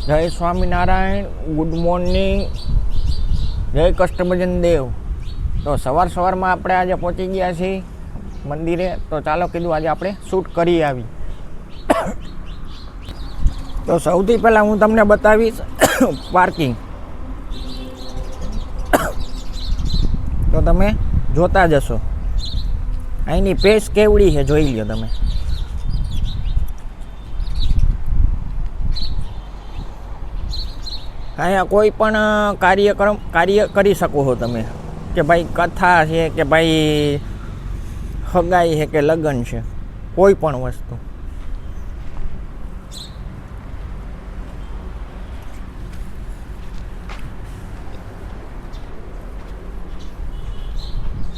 જય Swaminarayan good morning જય કષ્ટભજન દેવ. તો સવાર સવારમાં આપણે આજે પહોંચી ગયા છીએ મંદિરે. તો ચાલો કીધું આજે આપણે શૂટ કરી આવી. તો સૌથી પહેલાં હું તમને બતાવીશ પાર્કિંગ તો તમે જોતા જશો. અહીંની પેસ કેવડી છે જોઈ લ્યો તમે. અહીંયા કોઈ પણ કાર્યક્રમ, કાર્ય કરી શકો છો તમે. કે ભાઈ કથા છે, કે ભાઈ હગાઈ છે, કે લગ્ન છે. કોઈ પણ વસ્તુ.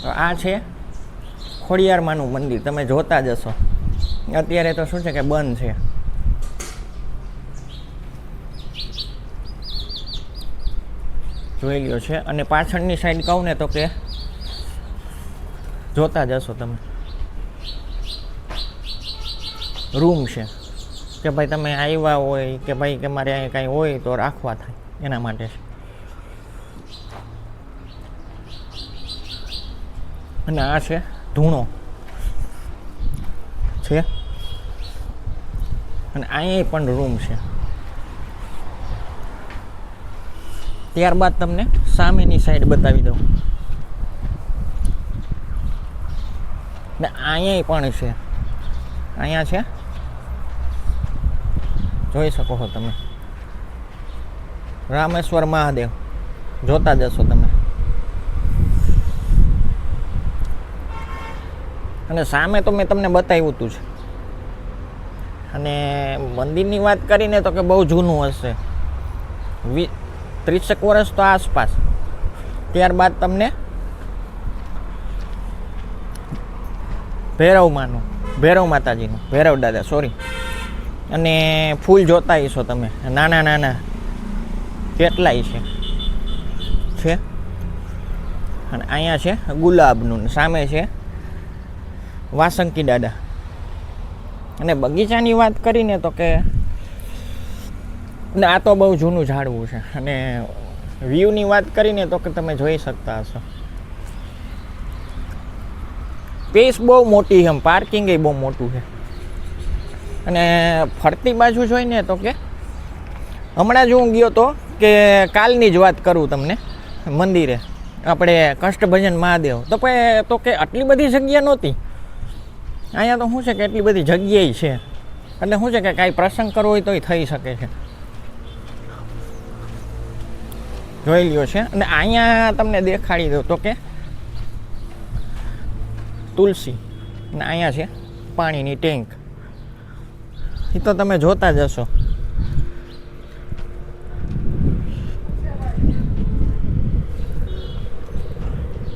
તો આ છે ખોડિયારમાંનું મંદિર. તમે જોતા જશો અત્યારે તો શું છે કે બંધ છે. જોઈ લ્યો છે. અને પાછળની સાઈડ કહું ને તો કે જોતા જશો તમે. રૂમ છે. કે ભાઈ તમે આવ્યા હોય, કે ભાઈ કે મારે અહીંયા કાંઈ હોય તો રાખવા થાય. એના માટે છે. અને આ છે ધૂણો. છે. અને અહીંયા પણ રૂમ છે. ત્યારબાદ તમને સામેની સાઈડ બતાવી દઉં. ને અહીંયા પણ છે. અહીંયા છે? જોઈ શકો છો તમે. રામેશ્વર મહાદેવ. જોતા જશો તમે. અને સામે તો મેં તમને બતાવ્યું હતું જ. અને મંદિરની વાત કરીને તો કે બહુ જૂનું હશે. વી ત્રીસેક વર્ષ તો આસપાસ. ત્યારબાદ તમને ભૈરવમાંનું, ભૈરવ માતાજીનું, ભૈરવ દાદા સોરી અને ફૂલ જોતા હશો તમે, નાના નાના, કેટલાય છે. છે? અને અહીંયા છે ગુલાબનું, સામે છે વાસંકી દાદા. અને બગીચાની વાત કરીને તો કે ને આ તો બહુ જૂનું ઝાડવું છે. અને વ્યૂની વાત કરીને તો કે તમે જોઈ શકતા હશો. સ્પેસ બહુ મોટી છે પાર્કિંગ એ બહુ મોટું છે. અને ફરતી બાજુ જોઈને તો કે, હમણાં જ હું ગયો તો કે કાલની જ વાત કરું તમને મંદિરે. આપણે કષ્ટભજન મહાદેવ. તો કે તો કે આટલી બધી જગ્યા નહોતી. અહીંયા તો શું છે કે એટલી બધી જગ્યાએ છે. એટલે શું છે કે કાંઈ પ્રસંગ કરવો હોય તોય થઈ શકે છે. જોઈ લ્યો છે. અને અહીંયા તમને દેખાડી દઉં તો કે તુલસી. અને અહીંયા છે પાણીની ટેન્ક. એ તો તમે જોતા જશો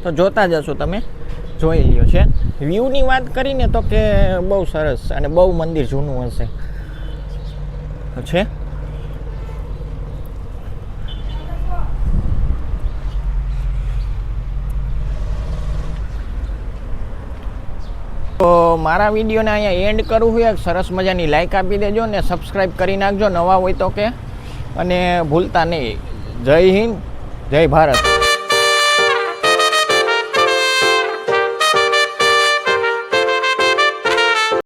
તો જોતા જશો તમે. જોઈ લ્યો છે. વ્યૂની વાત કરીને તો કે બહુ સરસ અને બહુ મંદિર જૂનું હશે. છે. તો મારા વિડીયોને અહીંયા એન્ડ કરું હોય સરસ મજાની લાઇક આપી દેજો ને સબસ્ક્રાઈબ કરી નાખજો. નવા હોય તો કે. અને ભૂલતા નહીં. જય હિન્દ, જય ભારત.